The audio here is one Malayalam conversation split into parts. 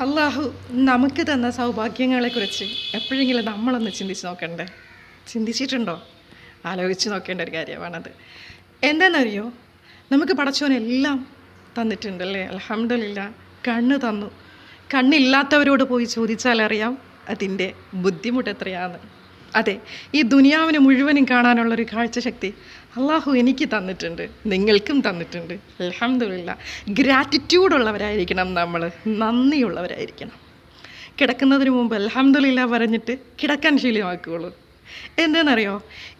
അള്ളാഹു നമുക്ക് തന്ന സൗഭാഗ്യങ്ങളെക്കുറിച്ച് എപ്പോഴെങ്കിലും നമ്മളൊന്ന് ചിന്തിച്ച് നോക്കണ്ടേ? ചിന്തിച്ചിട്ടുണ്ടോ? ആലോചിച്ച് നോക്കേണ്ട ഒരു കാര്യമാണത്. എന്താണെന്നറിയോ നമുക്ക് പടച്ചോനെല്ലാം തന്നിട്ടുണ്ടല്ലേ? അലഹമില്ല കണ്ണ് തന്നു. കണ്ണില്ലാത്തവരോട് പോയി ചോദിച്ചാലറിയാം അതിന്റെ ബുദ്ധിമുട്ട് എത്രയാന്ന്. അതെ ഈ ദുനിയാവിനെ മുഴുവനും കാണാനുള്ളൊരു കാഴ്ചശക്തി അള്ളാഹു എനിക്ക് തന്നിട്ടുണ്ട് നിങ്ങൾക്കും തന്നിട്ടുണ്ട്. അലഹമില്ല ഗ്രാറ്റിറ്റ്യൂഡ് ഉള്ളവരായിരിക്കണം നമ്മൾ നന്ദിയുള്ളവരായിരിക്കണം. കിടക്കുന്നതിന് മുമ്പ് അലഹമില്ല പറഞ്ഞിട്ട് കിടക്കാൻ ശീലമാക്കുകയുള്ളൂ എന്താണെന്നറിയോ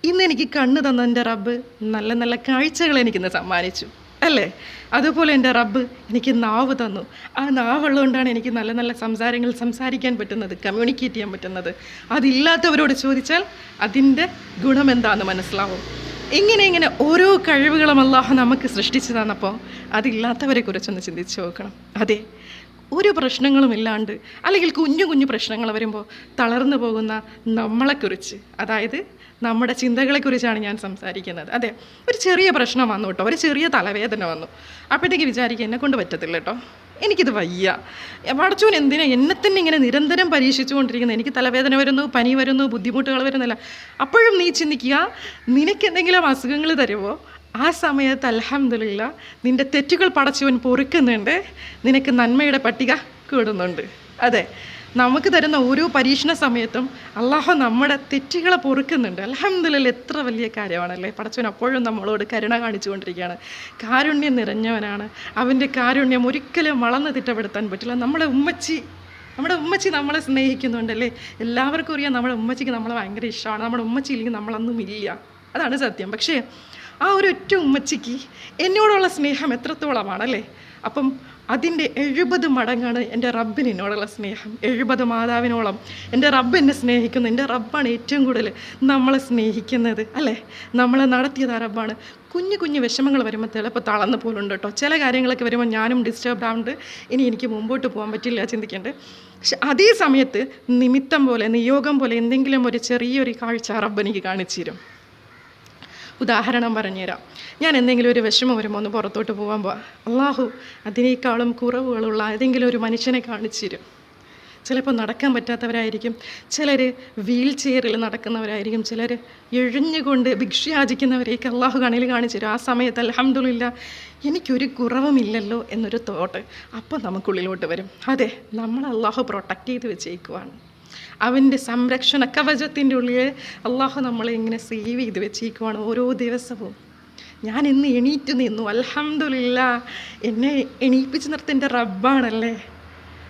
ഇന്ന് എനിക്ക് കണ്ണ് തന്ന എന്റെ റബ്ബ് നല്ല നല്ല കാഴ്ചകൾ എനിക്കിന്ന് സമ്മാനിച്ചു. അല്ലേ? അതുപോലെ എന്റെ റബ്ബ് എനിക്ക് നാവ് തന്നു. ആ നാവുള്ളതുകൊണ്ടാണ് എനിക്ക് നല്ല നല്ല സംസാരങ്ങൾ സംസാരിക്കാൻ പറ്റുന്നത് കമ്മ്യൂണിക്കേറ്റ് ചെയ്യാൻ പറ്റുന്നത്. അതില്ലാത്തവരോട് ചോദിച്ചാൽ അതിന്റെ ഗുണം എന്താണെന്ന് മനസ്സിലാവും. ഇങ്ങനെ ഇങ്ങനെ ഓരോ കഴിവുകളും അള്ളാഹു നമുക്ക് സൃഷ്ടിച്ചു തന്നപ്പോൾ അതില്ലാത്തവരെ കുറിച്ചൊന്ന് ചിന്തിച്ച് നോക്കണം. അതെ ഒരു പ്രശ്നങ്ങളും ഇല്ലാണ്ട് അല്ലെങ്കിൽ കുഞ്ഞു കുഞ്ഞു പ്രശ്നങ്ങൾ വരുമ്പോൾ തളർന്നു പോകുന്ന നമ്മളെക്കുറിച്ച് അതായത് നമ്മുടെ ചിന്തകളെക്കുറിച്ചാണ് ഞാൻ സംസാരിക്കുന്നത്. അതെ ഒരു ചെറിയ പ്രശ്നം വന്നു കേട്ടോ ഒരു ചെറിയ തലവേദന വന്നു. അപ്പോഴത്തേക്ക് വിചാരിക്കുക എന്നെ കൊണ്ട് പറ്റത്തില്ല കേട്ടോ എനിക്കിത് വയ്യ. പടച്ചോൻ എന്തിനാ എന്നെ തന്നെ ഇങ്ങനെ നിരന്തരം പരീക്ഷിച്ചുകൊണ്ടിരിക്കുന്നത്? എനിക്ക് തലവേദന വരുന്നു പനി വരുന്നു ബുദ്ധിമുട്ടുകൾ വരുന്നില്ല. അപ്പോഴും നീ ചിന്തിക്കുക നിനക്ക് എന്തെങ്കിലും അസുഖങ്ങൾ തരുമോ ആ സമയത്ത് അലഹമില്ല നിന്റെ തെറ്റുകൾ പടച്ചവൻ പൊറുക്കുന്നുണ്ട്. നിനക്ക് നന്മയുടെ പട്ടിക കൂടുന്നുണ്ട്. അതെ നമുക്ക് തരുന്ന ഓരോ പരീക്ഷണ സമയത്തും അള്ളാഹു നമ്മുടെ തെറ്റുകളെ പൊറുക്കുന്നുണ്ട്. അലഹമില്ല എത്ര വലിയ കാര്യമാണല്ലേ? പടച്ചവൻ അപ്പോഴും നമ്മളോട് കരുണ കാണിച്ചുകൊണ്ടിരിക്കുകയാണ്. കാരുണ്യം നിറഞ്ഞവനാണ്. അവന്റെ കാരുണ്യം ഒരിക്കലും വളർന്ന് തിട്ടപ്പെടുത്താൻ പറ്റില്ല. നമ്മുടെ ഉമ്മച്ചി നമ്മുടെ ഉമ്മച്ചി നമ്മളെ സ്നേഹിക്കുന്നുണ്ടല്ലേ? എല്ലാവർക്കും അറിയാം നമ്മുടെ ഉമ്മച്ചിക്ക് നമ്മളെ ഭയങ്കര ഇഷ്ടമാണ്. നമ്മുടെ ഉമ്മച്ചി ഇല്ലെങ്കിൽ നമ്മളൊന്നും ഇല്ല. അതാണ് സത്യം. പക്ഷേ ആ ഒരു ഒറ്റ ഉമ്മച്ചിക്ക് എന്നോടുള്ള സ്നേഹം എത്രത്തോളമാണല്ലേ? അപ്പം അതിന്റെ എഴുപത് മടങ്ങാണ് എന്റെ റബ്ബിന് എന്നോടുള്ള സ്നേഹം. എഴുപത് മാതാവിനോളം എന്റെ റബ്ബ് എന്നെ സ്നേഹിക്കുന്നു. എന്റെ റബ്ബാണ് ഏറ്റവും കൂടുതൽ നമ്മളെ സ്നേഹിക്കുന്നത് അല്ലേ? നമ്മളെ നടത്തിയത് ആ റബ്ബാണ്. കുഞ്ഞു കുഞ്ഞു വിഷമങ്ങൾ വരുമ്പോൾ ചിലപ്പോൾ തളർന്നു പോലുണ്ട് കേട്ടോ. ചില കാര്യങ്ങളൊക്കെ വരുമ്പോൾ ഞാനും ഡിസ്റ്റർബ്ഡ് ആവുന്നുണ്ട്. ഇനി എനിക്ക് മുമ്പോട്ട് പോകാൻ പറ്റില്ല ചിന്തിക്കേണ്ടത് പക്ഷെ അതേ സമയത്ത് നിമിത്തം പോലെ നിയോഗം പോലെ എന്തെങ്കിലും ഒരു ചെറിയൊരു കാഴ്ച റബ്ബ് എനിക്ക് കാണിച്ചു തരും. ഉദാഹരണം പറഞ്ഞുതരാം. ഞാൻ എന്തെങ്കിലും ഒരു വിഷമം വരുമ്പോൾ ഒന്ന് പുറത്തോട്ട് പോകാൻ പോവാം. അള്ളാഹു അതിനേക്കാളും കുറവുകളുള്ള ഏതെങ്കിലും ഒരു മനുഷ്യനെ കാണിച്ചു തരും. ചിലപ്പോൾ നടക്കാൻ പറ്റാത്തവരായിരിക്കും. ചിലർ വീൽ ചെയറിൽ നടക്കുന്നവരായിരിക്കും. ചിലർ എഴിഞ്ഞുകൊണ്ട് ഭിക്ഷ യാചിക്കുന്നവരെയൊക്കെ അള്ളാഹു കണ്ണിൽ കാണിച്ചു തരും. ആ സമയത്ത് അലഹമ്മദില്ല എനിക്കൊരു കുറവുമില്ലല്ലോ എന്നൊരു തോട്ട് അപ്പോൾ നമുക്കുള്ളിലോട്ട് വരും. അതെ നമ്മൾ അള്ളാഹു പ്രൊട്ടക്റ്റ് ചെയ്ത് വെച്ചേക്കുവാണ്. അവന്റെ സംരക്ഷണ കവചത്തിന്റെ ഉള്ളിൽ അള്ളാഹു നമ്മളെ ഇങ്ങനെ സേവ് ചെയ്ത് വെച്ചിരിക്കുവാണ് ഓരോ ദിവസവും. ഞാൻ ഇന്ന് എണീറ്റ് നിന്നു. അലഹമില്ല എന്നെ എണീപ്പിച്ച് നിർത്തിന്റെ റബ്ബാണല്ലേ?